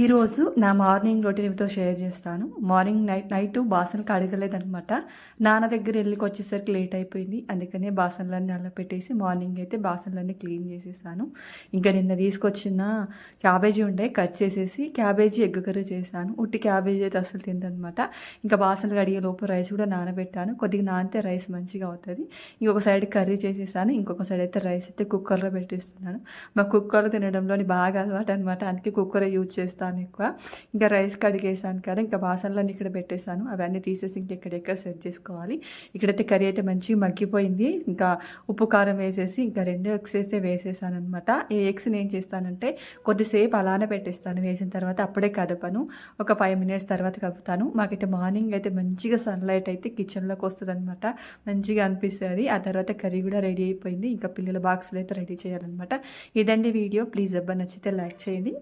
ఈరోజు నా morning routine మీతో షేర్ చేస్తాను. మార్నింగ్ నైట్ నైట్ బాసనలు కడగలేదనమాట నాన్న దగ్గర వెళ్ళికి వచ్చేసరికి లేట్ అయిపోయింది. అందుకనే బాసనలన్నీ అలా పెట్టేసి మార్నింగ్ అయితే బాసనలన్నీ క్లీన్ చేసేసాను. ఇంకా నిన్న తీసుకొచ్చిన క్యాబేజీ ఉండే కట్ చేసేసి క్యాబేజీ ఎగ్ కర్రీ చేశాను. ఉట్టి క్యాబేజీ అయితే అసలు తిందనమాట ఇంకా బాసనలు కడిగే లోపు రైస్ కూడా నానబెట్టాను. కొద్దిగా నానితే రైస్ మంచిగా అవుతుంది. ఇంకొక సైడ్ కర్రీ చేసేసాను. ఇంకొక సైడ్ అయితే రైస్ అయితే కుక్కర్లో పెట్టేస్తున్నాను. మా కుక్కర్లో తినడంలోని బాగా అలవాటు అనమాట అందుకే కుక్కరే యూజ్ చేస్తాను ఎక్కువ. ఇంకా రైస్ కడిగేసాను కదా ఇంకా బాసనలన్నీ ఇక్కడ పెట్టేశాను. అవన్నీ తీసేసి ఇంకెక్కడెక్కడ సెట్ చేసుకోవాలి. ఇక్కడైతే కర్రీ అయితే మంచిగా మగ్గిపోయింది. ఇంకా ఉప్పు కారం వేసేసి ఇంకా రెండు ఎగ్స్ అయితే వేసేసాను అనమాట ఈ ఎగ్స్ నేను చేస్తానంటే కొద్దిసేపు అలానే పెట్టేస్తాను. వేసిన తర్వాత అప్పుడే కదపను. ఒక ఫైవ్ మినిట్స్ తర్వాత కలుపుతాను మాకైతే మార్నింగ్ అయితే మంచిగా సన్లైట్ అయితే కిచెన్లోకి వస్తుంది అనమాట మంచిగా అనిపిస్తుంది. ఆ తర్వాత కర్రీ కూడా రెడీ అయిపోయింది. ఇంకా పిల్లల బాక్స్లు అయితే రెడీ చేయాలన్నమాట. ఇదండి వీడియో. ప్లీజ్ అబ్బా నచ్చితే లైక్ చేయండి.